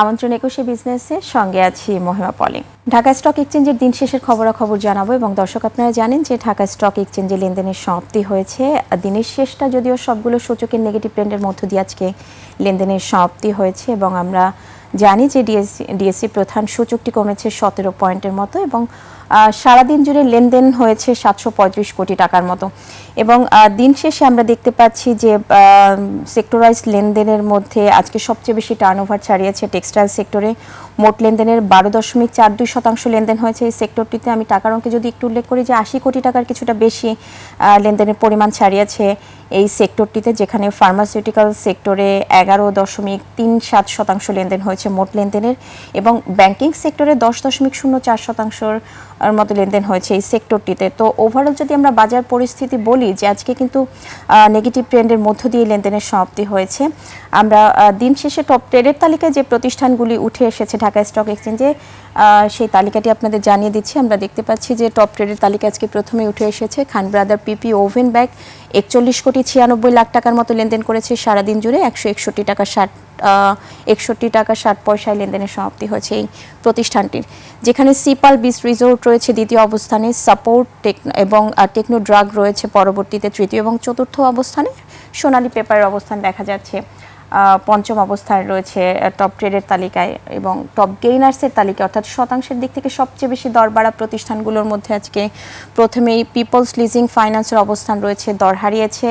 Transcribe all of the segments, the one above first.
আমন্ত্রণ একুশে বিজনেসের সঙ্গে আছি মহিমা পলি। ঢাকা স্টক এক্সচেঞ্জের দিন শেষের খবরাখবর জানাব এবং দর্শক আপনারা জানেন যে ঢাকা স্টক এক্সচেঞ্জে লেনদেনের সমাপ্তি হয়েছে। দিনের শেষটা যদিও সবগুলো সূচকের নেগেটিভ ট্রেন্ডের মধ্য দিয়ে আজকে লেনদেনের সমাপ্তি হয়েছে এবং আমরা জানি যে ডিএসসি ডিএসসি প্রধান সূচকটি কমেছে সতেরো পয়েন্টের মতো এবং সারাদিন জুড়ে লেনদেন হয়েছে সাতশো পঁয়ত্রিশ কোটি টাকার মতো। এবং দিন শেষে আমরা দেখতে পাচ্ছি যে সেক্টরাইজ লেনদেনের মধ্যে আজকে সবচেয়ে বেশি টার্নওভার ছাড়িয়েছে টেক্সটাইল সেক্টরে মোট লেনদেনের বারো দশমিক চার দুই শতাংশ লেনদেন হয়েছে এই সেক্টরটিতে আমি টাকার অঙ্কে যদি একটু উল্লেখ করি যে, আশি কোটি টাকার কিছুটা বেশি লেনদেনের পরিমাণ ছাড়িয়েছে এই সেক্টরটিতে যেখানে ফার্মাসিউটিক্যাল সেক্টরে এগারো দশমিক তিন সাত শতাংশ লেনদেন হয়েছে মোট লেনদেনের। এবং ব্যাংকিং সেক্টরে দশ দশমিক শূন্য চার শতাংশর মতো লেনদেন হয়েছে এই সেক্টরটিতে তো ওভারঅল যদি আমরা বাজার পরিস্থিতি বলি যে আজকে কিন্তু নেগেটিভ ট্রেন্ডের মধ্য দিয়ে লেনদেনের সমাপ্তি হয়েছে, আমরা দিন শেষে টপ ট্রেডের তালিকায় যে প্রতিষ্ঠানগুলি উঠে এসেছে ঢাকা স্টক এক্সচেঞ্জে সেই তালিকাটি আপনাদের জানিয়ে দিচ্ছি। আমরা দেখতে পাচ্ছি যে টপ ট্রেডের তালিকা আজকে প্রথমে উঠে এসেছে। Khan brother PP woven bag একচল্লিশ কোটি ছিয়ানব্বই লাখ টাকার মতো লেনদেন করেছে সারাদিন জুড়ে। একশো একষট্টি টাকা ষাট একষট্টি টাকা ষাট পয়সায় লেনদেনের সমাপ্তি হয়েছে এই প্রতিষ্ঠানটির। যেখানে সিপাল বিচ রিসোর্ট রয়েছে দ্বিতীয় অবস্থানে সাপোর্ট এবং টেকনো ড্রাগ রয়েছে পরবর্তীতে তৃতীয় এবং চতুর্থ অবস্থানে। সোনালী পেপারের অবস্থান দেখা যাচ্ছে। পঞ্চম অবস্থানে রয়েছে টপ ট্রেডের তালিকায় এবং টপ গেইনার্সের তালিকায়, অর্থাৎ শতাংশের দিক থেকে সবচেয়ে বেশি দর বাড়া প্রতিষ্ঠানগুলোর মধ্যে আজকে প্রথমেই পিপলস লিজিং ফাইন্যান্সের অবস্থান রয়েছে, দর হারিয়েছে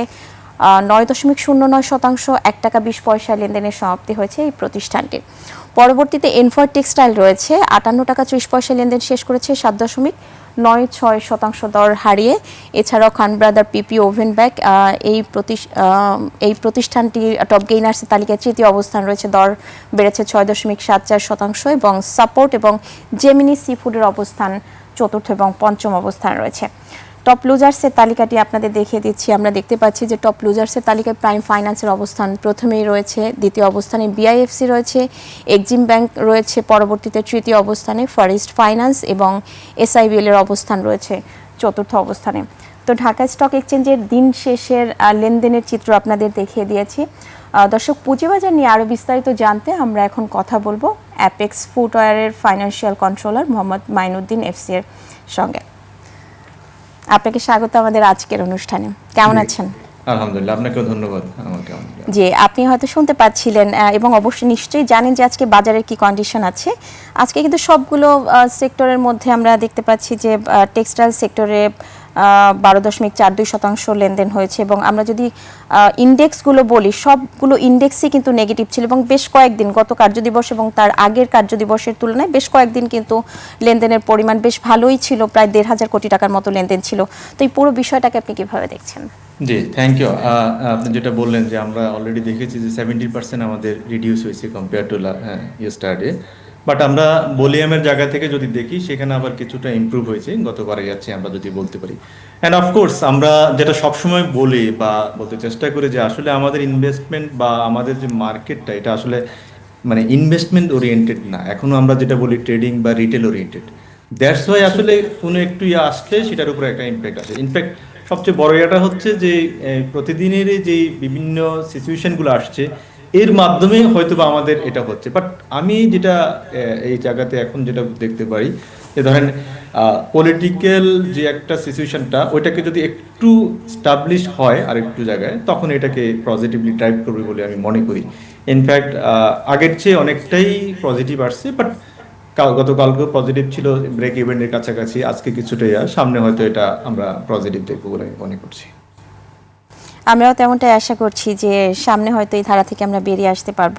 নয় দশমিক শূন্য নয় শতাংশ, এক টাকা বিশ পয়সা লেনদেনের সমাপ্তি হয়েছে এই প্রতিষ্ঠানটির। পরবর্তীতে এনফার টেক্সটাইল রয়েছে, আটান্ন টাকা ত্রিশ পয়সা লেনদেন শেষ করেছে, সাত দশমিক নয় ছয় শতাংশ দর হারিয়ে। এছাড়াও Khan brother PP woven bag এই এই প্রতিষ্ঠানটি টপ গেইনার্সের তালিকায় তৃতীয় অবস্থান রয়েছে। দর বেড়েছে ছয় দশমিক সাত চার শতাংশ এবং সাপোর্ট এবং জেমিনি সি ফুডের অবস্থান চতুর্থ এবং পঞ্চম অবস্থান রয়েছে। টপ লুজার্সের তালিকাটি আপনাদের দেখিয়ে দিচ্ছি। আমরা দেখতে পাচ্ছি যে টপ লুজার্সের তালিকায় প্রাইম ফাইন্যান্সের অবস্থান প্রথমেই রয়েছে, দ্বিতীয় অবস্থানে বিআইএফসি রয়েছে এক্সিম ব্যাংক রয়েছে, পরবর্তীতে তৃতীয় অবস্থানে ফরেস্ট ফাইন্যান্স এবং এসআইবিএল এর অবস্থান রয়েছে চতুর্থ অবস্থানে। তো ঢাকা স্টক এক্সচেঞ্জের দিন শেষের লেনদেনের চিত্র আপনাদের দেখিয়ে দিয়েছি। দর্শক, পুঁজিবাজার নিয়ে আরও বিস্তারিত জানতে আমরা এখন কথা বলব apex ফুটওয়্যারের financial controller Mohammad Mainuddin FC এর সঙ্গে। আপনাকে স্বাগত আমাদের আজকের অনুষ্ঠানে। কেমন আছেন? আলহামদুলিল্লাহ আপনাকেও ধন্যবাদ। আমাকে আমন্ত্রণ। আপনি হয়তো শুনতে পাচ্ছিলেন এবং অবশ্যই নিশ্চয়ই জানেন যে আজকে বাজারের কি কন্ডিশন আছে। আজকে কিন্তু সবগুলো সেক্টরের মধ্যে আমরা দেখতে পাচ্ছি যে টেক্সটাইল সেক্টরে বারো দশমিক চার দুই শতাংশ লেনদেন হয়েছে এবং আমরা যদি ইন্ডেক্সগুলো বলি, সবগুলো ইন্ডেক্সই কিন্তু নেগেটিভ ছিল এবং বেশ কয়েকদিন গত কার্যদিবস এবং তার আগের কার্যদিবসের তুলনায় বেশ কয়েকদিন কিন্তু লেনদেনের পরিমাণ বেশ ভালোই ছিল, প্রায় দেড় হাজার কোটি টাকার মতো লেনদেন ছিল। তো এই পুরো বিষয়টাকে আপনি কীভাবে দেখছেন? জি থ্যাংক ইউ আপনি যেটা বললেন যে আমরা অলরেডি দেখেছি যে সেভেন্টি পার্সেন্ট আমাদের রিডিউস হয়েছে কম্পেয়ার টু ইয়েস্টারডে বাট আমরা ভলিউমের জায়গা থেকে যদি দেখি, সেখানে আবার কিছুটা ইমপ্রুভ হয়েছে। গতবারে যাচ্ছে আমরা যদি বলতে পারি। অ্যান্ড অফকোর্স আমরা যেটা সবসময় বলি বা বলতে চেষ্টা করি যে আসলে আমাদের ইনভেস্টমেন্ট বা আমাদের যে মার্কেটটা এটা আসলে মানে ইনভেস্টমেন্ট ওরিয়েন্টেড না। এখনও আমরা যেটা বলি ট্রেডিং বা রিটেল ওরিয়েন্টেড দ্যাটস ওয়াই আসলে কোনো একটু ইয়ে আসলে সেটার উপরে একটা ইম্প্যাক্ট আছে ইনফ্যাক্ট সবচেয়ে বড় এটা হচ্ছে যে প্রতিদিনের যে বিভিন্ন সিচুয়েশনগুলো আসছে এর মাধ্যমে হয়তো বা আমাদের এটা হচ্ছে। বাট আমি যেটা এই জায়গাতে এখন যেটা দেখতে পারি, যে ধরেন পলিটিক্যাল যে একটা সিচুয়েশনটা ওইটাকে যদি একটু স্টাবলিশ হয় আর একটু জায়গায়, তখন এটাকে পজিটিভলি ড্রাইভ করবে বলে আমি মনে করি। ইনফ্যাক্ট আগের চেয়ে অনেকটাই পজিটিভ আসছে বাট কাল, গতকালকেও পজিটিভ ছিল ব্রেক ইভেন্টের কাছাকাছি, আজকে কিছুটা ইয়া সামনে হয়তো এটা আমরা পজিটিভ দেখব বলে আমি মনে করছি। আমরাও তেমনটাই আশা করছি যে সামনে হয়তো এই ধারা থেকে আমরা বেরিয়ে আসতে পারব।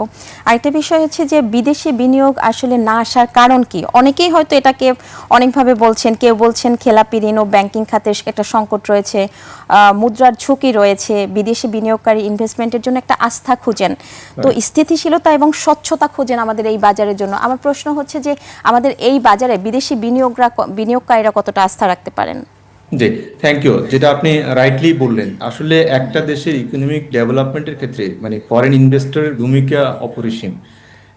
আরেকটা বিষয় হচ্ছে যে বিদেশি বিনিয়োগ আসলে না আসার কারণ কি? অনেকেই হয়তো এটাকে অনেকভাবে বলছেন কেউ বলছেন খেলাপি ঋণ ও ব্যাংকিং খাতের একটা সংকট রয়েছে মুদ্রার ঝুঁকি রয়েছে বিদেশি বিনিয়োগকারী ইনভেস্টমেন্টের জন্য একটা আস্থা খুঁজেন। তো স্থিতিশীলতা এবং স্বচ্ছতা খুঁজেন আমাদের এই বাজারের জন্য। আমার প্রশ্ন হচ্ছে যে আমাদের এই বাজারে বিদেশি বিনিয়োগরা বিনিয়োগকারীরা কতটা আস্থা রাখতে পারেন? জি থ্যাংক ইউ যেটা আপনি রাইটলি বললেন, আসলে একটা দেশের ইকোনমিক ডেভেলপমেন্টের ক্ষেত্রে মানে ফরেন ইনভেস্টরের ভূমিকা অপরিসীম।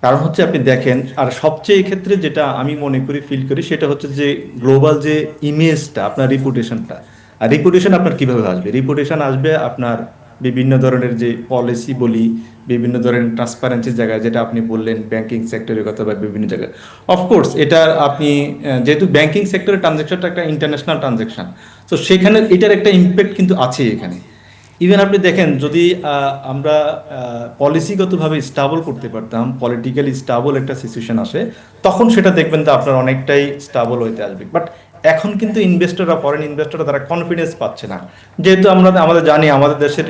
কারণ হচ্ছে আপনি দেখেন, আর সবচেয়ে ক্ষেত্রে যেটা আমি মনে করি ফিল করি, সেটা হচ্ছে যে গ্লোবাল যে ইমেজটা আপনার রিপুটেশনটা আর রিপুটেশন আপনার কীভাবে আসবে? রিপুটেশন আসবে আপনার বিভিন্ন ধরনের যে পলিসি বলি, বিভিন্ন ধরনের ট্রান্সপারেন্সির জায়গায় যেটা আপনি বললেন ব্যাংকিং সেক্টরের কথা বা বিভিন্ন জায়গায়। অফকোর্স এটা আপনি যেহেতু ব্যাংকিং সেক্টরের ট্রানজ্যাকশনটা একটা ইন্টারন্যাশনাল ট্রানজ্যাকশন তো সেখানে এটার একটা ইম্প্যাক্ট কিন্তু আছে এখানে। ইভেন আপনি দেখেন, যদি আমরা পলিসিগতভাবে স্টাবল করতে পারতাম পলিটিক্যালি স্টাবল একটা সিচুয়েশন আসে, তখন সেটা দেখবেন তো আপনার অনেকটাই স্টাবল হইতে আসবে। বাট এখন কিন্তু ইনভেস্টররা ফরেন ইনভেস্টররা তারা কনফিডেন্স পাচ্ছে না। যেহেতু আমরা আমাদের জানি আমাদের দেশের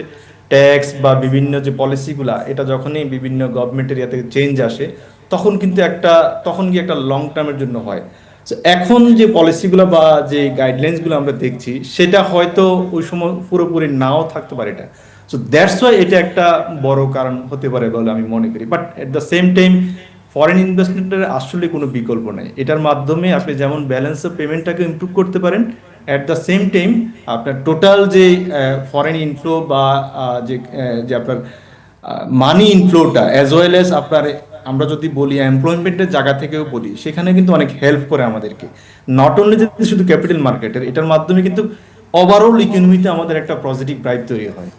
ট্যাক্স বা বিভিন্ন যে পলিসিগুলা এটা যখনই বিভিন্ন গভর্নমেন্টের ইয়াতে চেঞ্জ আসে, তখন কিন্তু একটা, তখন কি একটা লং টার্মের জন্য হয়। এখন যে পলিসিগুলো বা যে গাইডলাইন্সগুলো আমরা দেখছি, সেটা হয়তো ওই সময় পুরোপুরি নাও থাকতে পারে এটা। সো দ্যাটস ওয়াই এটা একটা বড় কারণ হতে পারে বলে আমি মনে করি। But at the same time foreign ইনভেস্টমেন্টের আসলে কোনো বিকল্প নেই। এটার মাধ্যমে আপনি যেমন ব্যালেন্স অফ পেমেন্টটাকে ইমপ্রুভ করতে পারেন অ্যাট দ্য সেম টাইম আপনার টোটাল যে ফরেন ইনফ্লো বা যে যে আপনার মানি ইনফ্লোটা অ্যাজ ওয়েল এস আপনার, আমরা যদি বলি এমপ্লয়মেন্টের জায়গা থেকেও বলি, সেখানে কিন্তু অনেক হেল্প করে আমাদেরকে। নট অনলি যে শুধু ক্যাপিটাল মার্কেটের এটার মাধ্যমে কিন্তু ওভারঅল ইকোনমিতে আমাদের একটা পজিটিভ ড্রাইভ তৈরি হয়।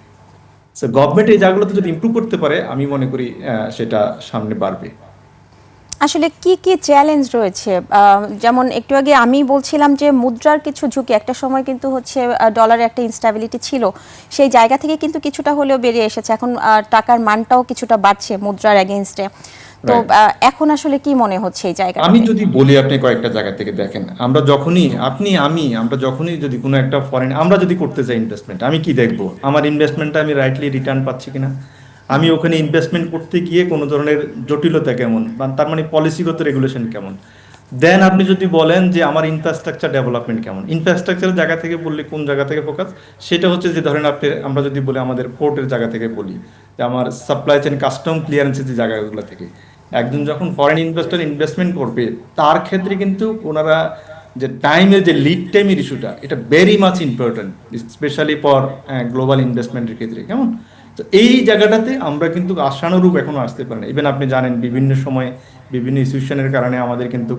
সো গভর্নমেন্ট এই জায়গাগুলোতে যদি ইমপ্রুভ করতে পারে, আমি মনে করি সেটা সামনে বাড়বে। আসলে কি কি চ্যালেঞ্জ রয়েছে? যেমন একটু আগে আমি বলছিলাম যে মুদ্রার কিছু ঝুঁকি একটা সময় কিন্তু হচ্ছে ডলারের একটা ইনস্টাবিলিটি ছিল। সেই জায়গা থেকে কিন্তু কিছুটা হলেও বেরিয়ে এসেছে। এখন টাকার মানটাও কিছুটা বাড়ছে মুদ্রার এগেনস্টে তো এখন আসলে কি মনে হচ্ছে এই জায়গা আমি যদি বলি আপনি কয়েকটা জায়গা থেকে দেখেন আমরা যখনই আপনি আমি আমরা যখনই যদি কোনো একটা ফরেন আমরা যদি করতে চাই ইনভেস্টমেন্ট আমি কি দেখব? আমার ইনভেস্টমেন্টটা আমি রাইটলি রিটার্ন পাচ্ছি কিনা? আমি ওখানে ইনভেস্টমেন্ট করতে গিয়ে কোনো ধরনের জটিলতা কেমন? তার মানে পলিসিগত রেগুলেশন কেমন? দেন আপনি যদি বলেন যে আমার ইনফ্রাস্ট্রাকচার ডেভেলপমেন্ট কেমন? ইনফ্রাস্ট্রাকচারের জায়গা থেকে বললে কোন জায়গা থেকে ফোকাস সেটা হচ্ছে যে ধরেন আপনি, আমরা যদি বলি আমাদের পোর্টের জায়গা থেকে বলি, যে আমার সাপ্লাই চেন কাস্টম ক্লিয়ারেন্সের যে জায়গাগুলো থেকে। একজন যখন ফরেন ইনভেস্টর ইনভেস্টমেন্ট করবে, তার ক্ষেত্রে কিন্তু ওনারা যে টাইমের যে লিড টাইমের ইস্যুটা এটা very much important specially for global ইনভেস্টমেন্টের ক্ষেত্রে। কেমন? তো এই জায়গাটাতে আমরা কিন্তু আশানুরূপ এখনও আসতে পারি না। ইভেন আপনি জানেন বিভিন্ন সময় বিভিন্ন ইস্যুশনের কারণে আমাদের কিন্তু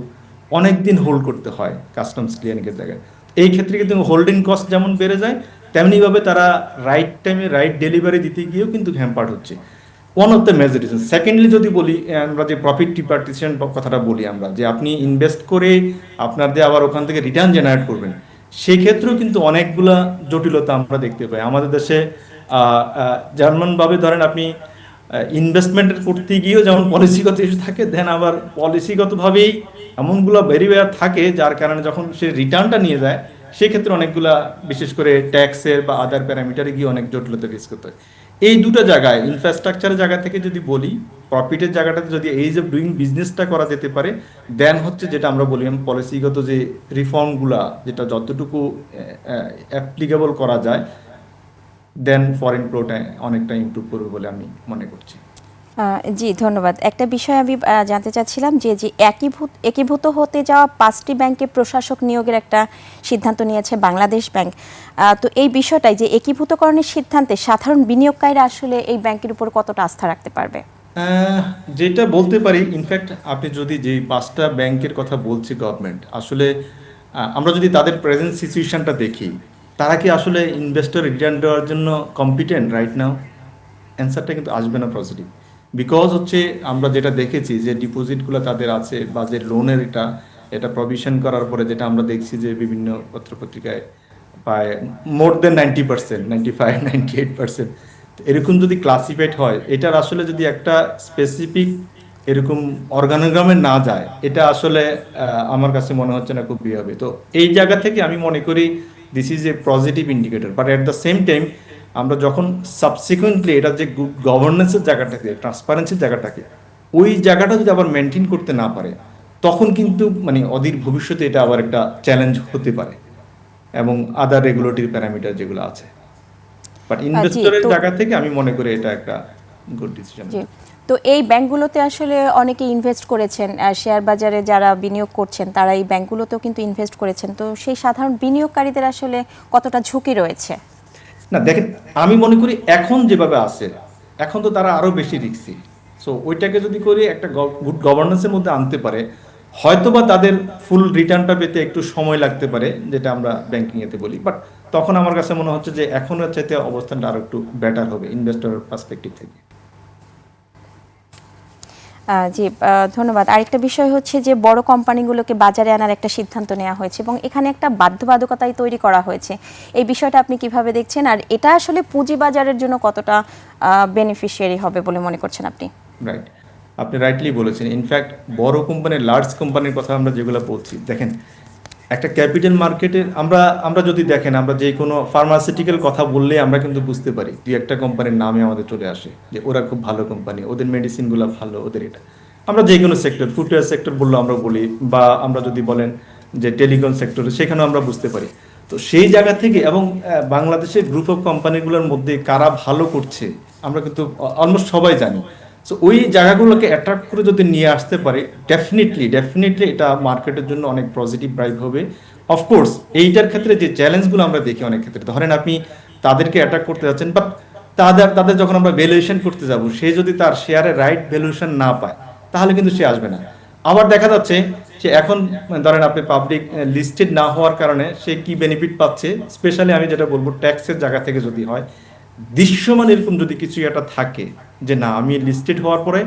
অনেক দিন হোল্ড করতে হয় কাস্টমস ক্লিয়ারিংয়ের জায়গায়। এই ক্ষেত্রে কিন্তু হোল্ডিং কস্ট যেমন বেড়ে যায়, তেমনিভাবে তারা রাইট টাইমে রাইট ডেলিভারি দিতে গিয়েও কিন্তু হ্যাম্পার্ড হচ্ছে। One of the major reason secondly যদি বলি, আমরা যে প্রফিট রিপার্টিশন কথাটা বলি আমরা, যে আপনি ইনভেস্ট করে আপনার দিয়ে আবার ওখান থেকে রিটার্ন জেনারেট করবেন, সেক্ষেত্রেও কিন্তু অনেকগুলা জটিলতা আমরা দেখতে পাই। আমাদের দেশে যেমনভাবে ধরেন আপনি ইনভেস্টমেন্ট করতে গিয়েও যেমন পলিসিগত ইস্যু থাকে দেন আবার পলিসিগতভাবেই এমনগুলো বেরিয়ে থাকে, যার কারণে যখন সে রিটার্নটা নিয়ে যায়, সেক্ষেত্রে অনেকগুলা বিশেষ করে ট্যাক্সের বা আদার প্যারামিটারে গিয়ে অনেক জটিলতা ফেস করতে হয়। এই দুটো জায়গায় ইনফ্রাস্ট্রাকচারের জায়গা থেকে যদি বলি প্রফিটের জায়গাটাতে যদি এইজ অফ ডুইং বিজনেসটা করা যেতে পারে দেন হচ্ছে যেটা আমরা বলি পলিসিগত যে রিফর্মগুলা যেটা যতটুকু অ্যাপ্লিকেবল করা যায় দেন ফরেন প্রোটা অনেকটা ইমপ্রুভ করবে বলে আমি মনে করছি। জি ধন্যবাদ। একটা বিষয় আমি জানতে চাচ্ছিলাম যে যে একীভূত একীভূত হতে যাওয়া পাঁচটি ব্যাংকে প্রশাসক নিয়োগের একটা সিদ্ধান্ত নিয়েছে বাংলাদেশ ব্যাংক। তো এই বিষয়টাই যে একীভূতকরণের সিদ্ধান্তে সাধারণ বিনিয়োগকারীরা আসলে এই ব্যাংকের উপর কতটা আস্থা রাখতে পারবে? যেটা বলতে পারি ইনফ্যাক্ট আপনি যদি যে পাঁচটা ব্যাংকের কথা বলছি গভর্নমেন্ট আসলে আমরা যদি তাদের প্রেজেন্ট সিচুয়েশনটা দেখি তারা কি আসলে ইনভেস্টর রিটার্ন দেওয়ার জন্য কম্পিটেন্ট রাইট নাও অ্যান্সারটা কিন্তু আসবে না পজিটিভ বিকজ হচ্ছে আমরা যেটা দেখেছি যে ডিপোজিটগুলো তাদের আছে বা যে লোনের এটা এটা প্রভিশন করার পরে যেটা আমরা দেখছি যে বিভিন্ন পত্রপত্রিকায় পায় more than ninety percent ninety five ninety eight percent এরকম যদি ক্লাসিফাইড হয়, এটার আসলে যদি একটা স্পেসিফিক এরকম অর্গানোগ্রামে না যায়, এটা আসলে আমার কাছে মনে হচ্ছে না খুব ইয়ে হবে। তো এই জায়গা থেকে আমি মনে করি this is a positive indicator but at the same time আমরা যখন সাবসিকুয়েন্টলি এটা যে গুড গভর্নেন্সের জায়গাটাকে ট্রান্সপারেন্সির জায়গাটাকে ওই জায়গাটা যদি আবার মেনটেন করতে না পারে তখন কিন্তু মানে অধীর ভবিষ্যতে এটা আবার একটা চ্যালেঞ্জ হতে পারে এবং আদার রেগুলেটরি প্যারামিটার যেগুলো আছে। বাট ইনভেস্টরের জায়গা থেকে আমি মনে করি এটা একটা গুড ডিসিশন তো এই ব্যাংকগুলোতে আসলে অনেকে ইনভেস্ট করেছেন শেয়ার বাজারে যারা বিনিয়োগ করছেন তারা এই ব্যাংকগুলোতেও কিন্তু ইনভেস্ট করেছেন। তো সেই সাধারণ বিনিয়োগকারীদের আসলে কতটা ঝুঁকি রয়েছে? না দেখেন আমি মনে করি এখন যেভাবে আছে এখন তো তারা আরও বেশি রিক্সি। সো ওইটাকে যদি করে একটা গুড গভর্নেন্সের মধ্যে আনতে পারে হয়তোবা তাদের ফুল রিটার্নটা পেতে একটু সময় লাগতে পারে যেটা আমরা ব্যাংকিং এতে বলি। বাট তখন আমার কাছে মনে হচ্ছে যে এখনের চাইতে অবস্থানটা আরও একটু বেটার হবে ইনভেস্টরের পার্সপেক্টিভ থেকে। জি ধন্যবাদ। আরেকটা বিষয় হচ্ছে যে বড় কোম্পানিগুলোকে বাজারে আনার একটা সিদ্ধান্ত নেওয়া হয়েছে এবং এখানে একটা বাধ্যবাধকতাই তৈরি করা হয়েছে। এই বিষয়টা আপনি কীভাবে দেখছেন? আর এটা আসলে পুঁজিবাজারের জন্য কতটা বেনিফিশিয়ারি হবে বলে মনে করছেন আপনি? রাইট আপনি রাইটলি বলেছেন। ইনফ্যাক্ট বড় কোম্পানির লার্জ কোম্পানির কথা আমরা যেগুলো বলছি, দেখেন একটা ক্যাপিটাল মার্কেটের, আমরা আমরা যদি দেখেন, আমরা যে কোনো ফার্মাসিউটিক্যাল কথা বললে আমরা কিন্তু বুঝতে পারি। দুই একটা কোম্পানির নামে আমাদের চলে আসে, যে ওরা খুব ভালো কোম্পানি ওদের মেডিসিনগুলো ভালো, ওদের এটা। আমরা যে কোনো সেক্টর ফুটওয়্যার সেক্টর বললে আমরা বলি, বা আমরা যদি বলেন যে টেলিকম সেক্টর সেখানেও আমরা বুঝতে পারি। তো সেই জায়গা থেকে, এবং বাংলাদেশের গ্রুপ অফ কোম্পানিগুলোর মধ্যে কারা ভালো করছে, আমরা কিন্তু অলমোস্ট সবাই জানি। সো ওই জায়গাগুলোকে অ্যাট্রাক্ট করে যদি নিয়ে আসতে পারে ডেফিনেটলি ডেফিনেটলি এটা মার্কেটের জন্য অনেক পজিটিভ ড্রাইভ হবে। অফকোর্স এইটার ক্ষেত্রে যে চ্যালেঞ্জগুলো আমরা দেখি অনেক ক্ষেত্রে, ধরেন আপনি তাদেরকে অ্যাট্রাক্ট করতে যাচ্ছেন বাট তাদের তাদের যখন আমরা ভ্যালুয়েশন করতে যাব, সে যদি তার শেয়ারের রাইট ভ্যালুয়েশন না পায়, তাহলে কিন্তু সে আসবে না। আবার দেখা যাচ্ছে যে এখন, ধরেন আপনি পাবলিক লিস্টেড না হওয়ার কারণে সে কি বেনিফিট পাচ্ছে? স্পেশালি আমি যেটা বলব ট্যাক্সের জায়গা থেকে যদি হয়, দৃশ্যমান এরকম যদি কিছু একটা থাকে যে না, আমি লিস্টেড হওয়ার পরে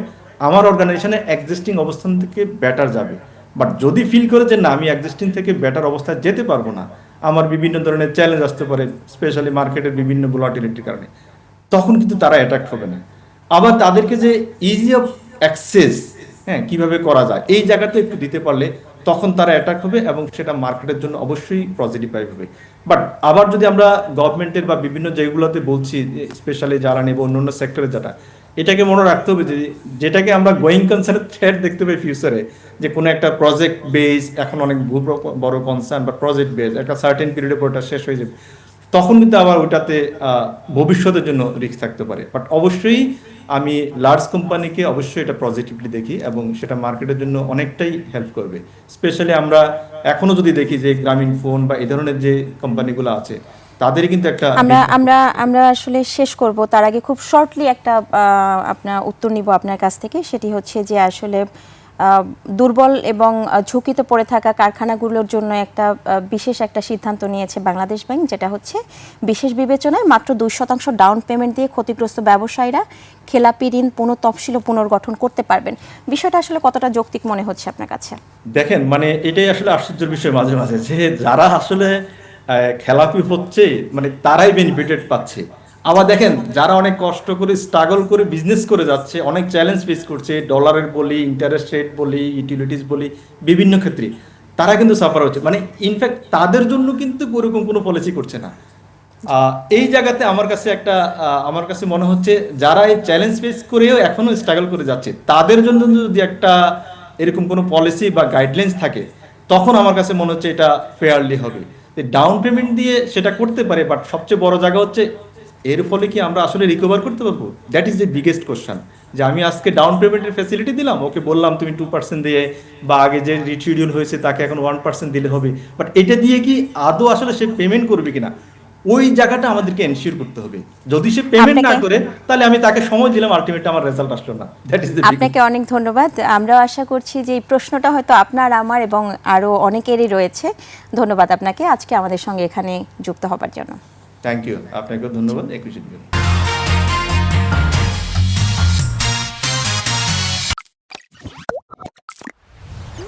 আমার অর্গানাইজেশনে এক্সিস্টিং অবস্থান থেকে বেটার যাবে। বাট যদি ফিল করে যে না, আমি এক্সিস্টিং থেকে বেটার অবস্থায় যেতে পারব না, আমার বিভিন্ন ধরনের চ্যালেঞ্জ আসতে পারে স্পেশালি মার্কেটের বিভিন্ন ভোলাটিলিটির কারণে, তখন কিন্তু তারা অ্যাট্রাক্ট হবে না। আবার তাদেরকে যে ইজি অফ অ্যাক্সেস হ্যাঁ কীভাবে করা যায়, এই জায়গাতে একটু দিতে পারলে তখন তারা অ্যাটাক হবে এবং সেটা মার্কেটের জন্য অবশ্যই পজিটিভ হবে। বাট আবার যদি আমরা গভর্নমেন্টের বা বিভিন্ন যেগুলোতে বলছি স্পেশালি জ্বালানি বা অন্যান্য সেক্টরে যেটা এটাকে মনে রাখতে হবে যে যেটাকে আমরা গোয়িং কনসার্নের থ্রেড দেখতে পাই ফিউচারে যে কোনো একটা প্রজেক্ট বেস এখন অনেক বড় কনসার্ন বা প্রজেক্ট বেস একটা সার্টেন পিরিয়ডের পর ওটা শেষ হয়ে যাবে, তখন কিন্তু আবার ওটাতে ভবিষ্যতের জন্য রিস্ক থাকতে পারে। বাট অবশ্যই আমি লার্জ কোম্পানিকে অবশ্যই এটা পজিটিভলি দেখি এবং সেটা মার্কেটের জন্য অনেকটাই হেল্প করবে। স্পেশালি আমরা এখনও যদি দেখি যে গ্রামীণ ফোন বা এই ধরনের যে কোম্পানিগুলো আছে তাদের কিন্তু একটা আমরা আমরা আমরা আসলে শেষ করব। তার আগে খুব শর্টলি একটা আপনার উত্তর নিব আপনার কাছ থেকে। সেটি হচ্ছে যে আসলে দুর্বল এবং ঝুঁকিতে পড়ে থাকা কারখানাগুলোর জন্য একটা বিশেষ একটা সিদ্ধান্ত নিয়েছে বাংলাদেশ ব্যাংক যেটা হচ্ছে বিশেষ বিবেচনায় মাত্র দুই শতাংশ ডাউন পেমেন্ট দিয়ে ক্ষতিগ্রস্ত ব্যবসায়ীরা খেলাপি ঋণ পুনঃতফসিল ও পুনর্গঠন করতে পারবেন। বিষয়টা আসলে কতটা যৌক্তিক মনে হচ্ছে আপনার কাছে? দেখেন মানে এটাই আসলে আশ্চর্যের বিষয় মাঝে মাঝে যে যারা আসলে খেলাপি হচ্ছে মানে তারাই বেনিফিটেড পাচ্ছে। আবার দেখেন, যারা অনেক কষ্ট করে স্ট্রাগল করে বিজনেস করে যাচ্ছে, অনেক চ্যালেঞ্জ ফেস করছে ডলারের বলি ইন্টারেস্ট রেট বলি ইউটিলিটিস বলি, বিভিন্ন ক্ষেত্রে, তারা কিন্তু সাফার হচ্ছে। মানে ইনফ্যাক্ট তাদের জন্য কিন্তু ওরকম কোনো পলিসি করছে না। এই জায়গাতে আমার কাছে একটা আমার কাছে মনে হচ্ছে, যারা এই চ্যালেঞ্জ ফেস করেও এখনও স্ট্রাগল করে যাচ্ছে, তাদের জন্য যদি একটা এরকম কোনো পলিসি বা গাইডলাইন্স থাকে, তখন আমার কাছে মনে হচ্ছে এটা ফেয়ারলি হবে। ডাউন পেমেন্ট দিয়ে সেটা করতে পারে বাট সবচেয়ে বড় জায়গা হচ্ছে এর ফলে কি আমরা আসলে রিকভার করতে পারব? That is the biggest question যে আমি আজকে ডাউন পেমেন্টের ফ্যাসিলিটি দিলাম, ওকে বললাম, তুমি টু পার্সেন্ট দিয়ে বা আগে যে রিটিউডিউল হয়েছে তাকে এখন ওয়ান পার্সেন্ট দিলে হবে। বাট এটা দিয়ে কি আদৌ আসলে সে পেমেন্ট করবে কিনা? ওই জায়গাটা আমাদেরকে এনশিওর করতে হবে। যদি সে পেমেন্ট না আপনাকে- করে তাহলে আমি তাকে সময় দিলাম আলটিমেটলি আমার রেজাল্ট আসলো না। দ্যাট ইজ দ্য আপনাকে অনেক ধন্যবাদ। আমরাও আশা করছি যে এই প্রশ্নটা হয়তো আপনার আমার এবং আরও অনেকেরই রয়েছে। ধন্যবাদ আপনাকে আজকে আমাদের সঙ্গে এখানে যুক্ত হবার জন্য। থ্যাংক ইউ আপনাকে ধন্যবাদ। একুশে